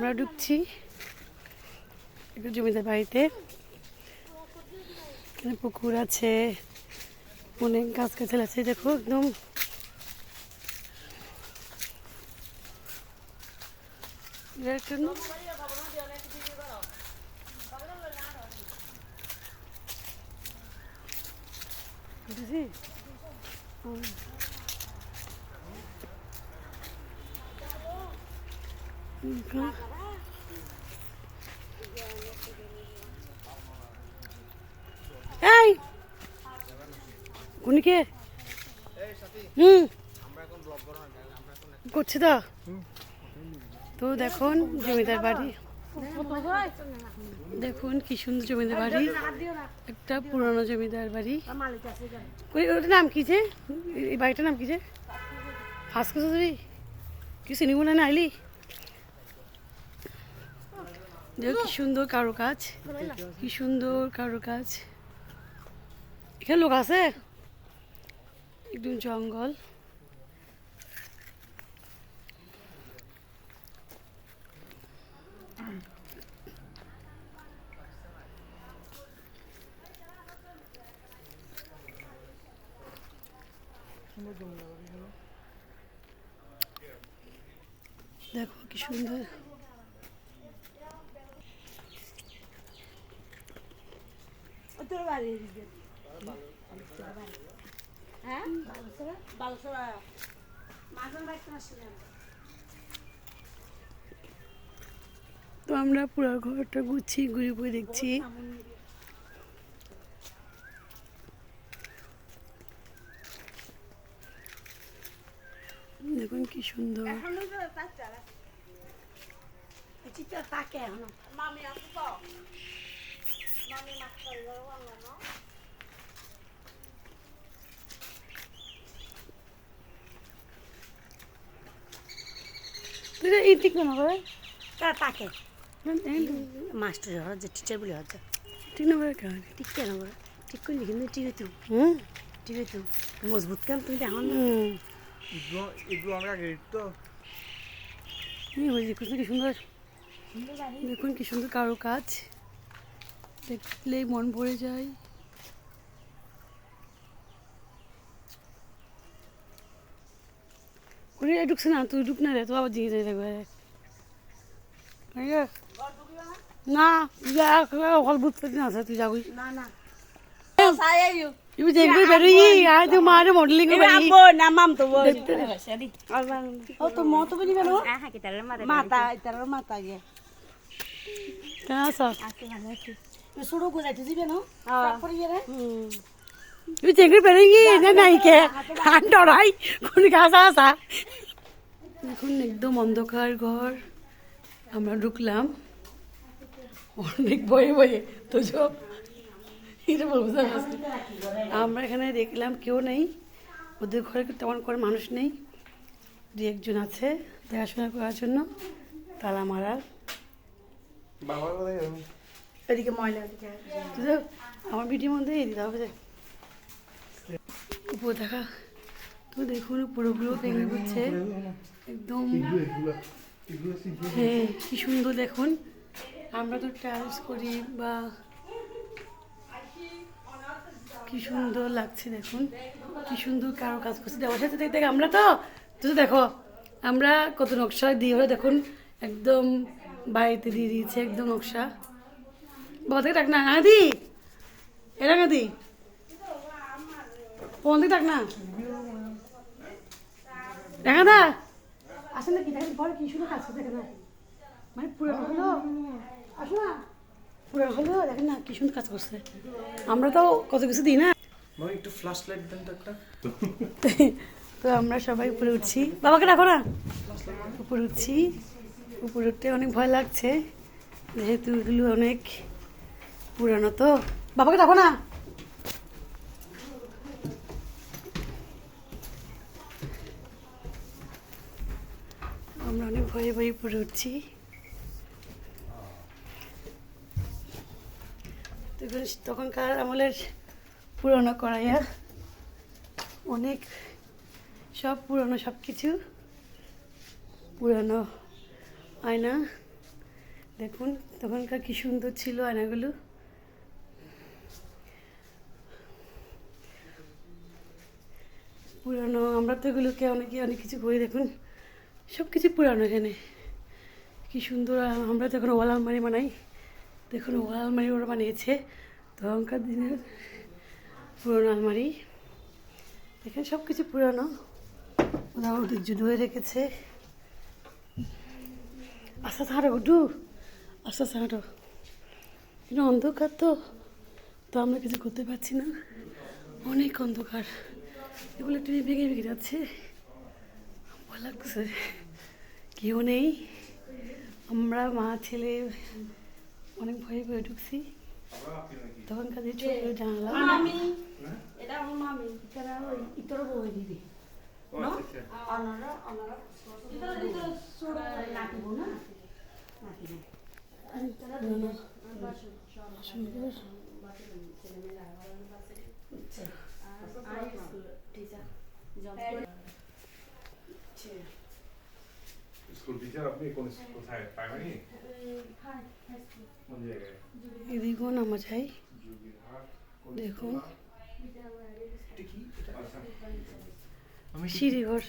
আমরা ঢুকছি একটু জমিদার বাড়িতে। এখানে পুকুর আছে, অনেক গাছ গাছাল আছে, দেখো একদম। একটা এই উনি কে হুম। করছি তো? তো দেখুন জমিদার বাড়ি। দেখুন কি সুন্দর জমিদার বাড়ি। একটা পুরনো জমিদার বাড়ি। ওটার নাম কি যে? এই বাড়িটার নাম কি যে? কথা তুই কি চিনি মনে না আইলি? দেখো কি সুন্দর কারও কাজ কি সুন্দর কারও কাজ এখানে লোক আছে? একদম জঙ্গল। দেখো কি সুন্দর। তোর বাড়ি তো আমরা পুরো ঘরটা ঘুরছি ঘুরে ঘুরে দেখছি। দেখুন কি সুন্দর। তাকে এখন মামি, আসো তো। মামি মাছ না তুই এই ঠিক না করে তাকে। মাস্টার হওয়ার যে টিচার বলে ঠিক না কেন ঠিক কেন বলে ঠিক করলি কিন্তু ঠিক হইতো। হুম? ঠিক হইতো। মজবুত কাম তুমি দেখো না হয়ে দেখুন কি সুন্দর। দেখুন কি সুন্দর কারও কাজ দেখলেই মন ভরে যায়। ওরে ঢুকছে না তুই ঢুক না রে তো আবার দিয়ে দেবে না যা অকল বুঝ পেতে না আছে তুই যাবি না না তুই দেখবি বেরোই আয় তুই মারে মডেলিং না মাম তো ও তো মতো মাতা তার মাতা গে কেন আস শুরু করে তুই না তারপরে গেলে তুই দেখবি বেরোই না নাই কে খান ডরাই কোন গাছ আসা এখন একদম অন্ধকার ঘর আমরা ঢুকলাম অনেক বয়ে বয়ে তো এটা বলব আমরা এখানে দেখলাম কেউ নেই ওদের ঘরে তেমন করে মানুষ নেই দু একজন আছে দেখাশোনা করার জন্য তালা মারার এদিকে ময়লা এদিকে আমার ভিডিওর মধ্যে যে উপর দেখা। তো দেখুন পুরোগুলো ভেঙে পড়ছে। একদম। হ্যাঁ কি সুন্দর দেখুন। আমরা তো টাইলস করি বা কি সুন্দর লাগছে দেখুন। কি সুন্দর কারও কাজ করছে। দেওয়ার সাথে দেখ আমরা তো তুই দেখো, আমরা কত নকশা দিয়ে হলে দেখুন একদম বাড়িতে দিয়ে দিয়েছে, একদম নকশা। বাবা ডাক না, আদি। এরা ফোন থেকে ডাক না। দেখা দা আসেন না কি দেখেন বড় কি কাজ করছে না মানে পুরো হলো? আসো না। পুরো হলো? দেখেন না কি সুন্দর কাজ করছে। আমরা তো কত কিছু দিই না। মানে একটু ফ্ল্যাশ লাইট দেন তো একটা। তো আমরা সবাই উপরে উঠছি। বাবাকে ডাকো না। উপরে উঠছি। উপরে উঠতে অনেক ভয় লাগছে। যেহেতু এগুলো অনেক পুরানো তো। বাবাকে ডাকো না। আমরা অনেক ভয়ে ভয়ে উপরে উঠছি। তখন তখনকার আমলের পুরনো করাইয়া অনেক সব পুরনো সব কিছু, পুরানো আয়না, দেখুন তখনকার কি সুন্দর ছিল আয়নাগুলো। পুরানো, আমরা তো এগুলোকে অনেকে অনেক কিছু করি, দেখুন। সব কিছু পুরানো এখানে। কি সুন্দর আমরা তো এখন ওয়াল আলমারি বানাই দেখুন ওয়াল আলমারি ওরা বানিয়েছে। তখনকার দিনের পুরনো আলমারি। এখানে সব কিছু পুরানো। ওরা ওদের জুড়ে হয়ে রেখেছে। আস্তে আস্তে হাঁটো গুড্ডু আস্তে কিন্তু অন্ধকার তো। তো আমরা কিছু করতে পারছি না। অনেক অন্ধকার। এগুলো একটু ভেঙে ভেঙে যাচ্ছে। লাগছে কেউ নেই। আমরা মা ছেলে অনেক ভয়ে ভয়ে ঢুকছি। তখন কাজে ছোট জানালা। মামি। এটা আমার মামি। ইতারা ওই ইতর বই দিবি অনারা স্কুল টিচার আপনি কোন কোথায়? প্রাইমারি কোন জায়গায়? এদিকেও নামা আমার যোগীরহাট দেখুন। আচ্ছা। আমি সিঁড়িঘর।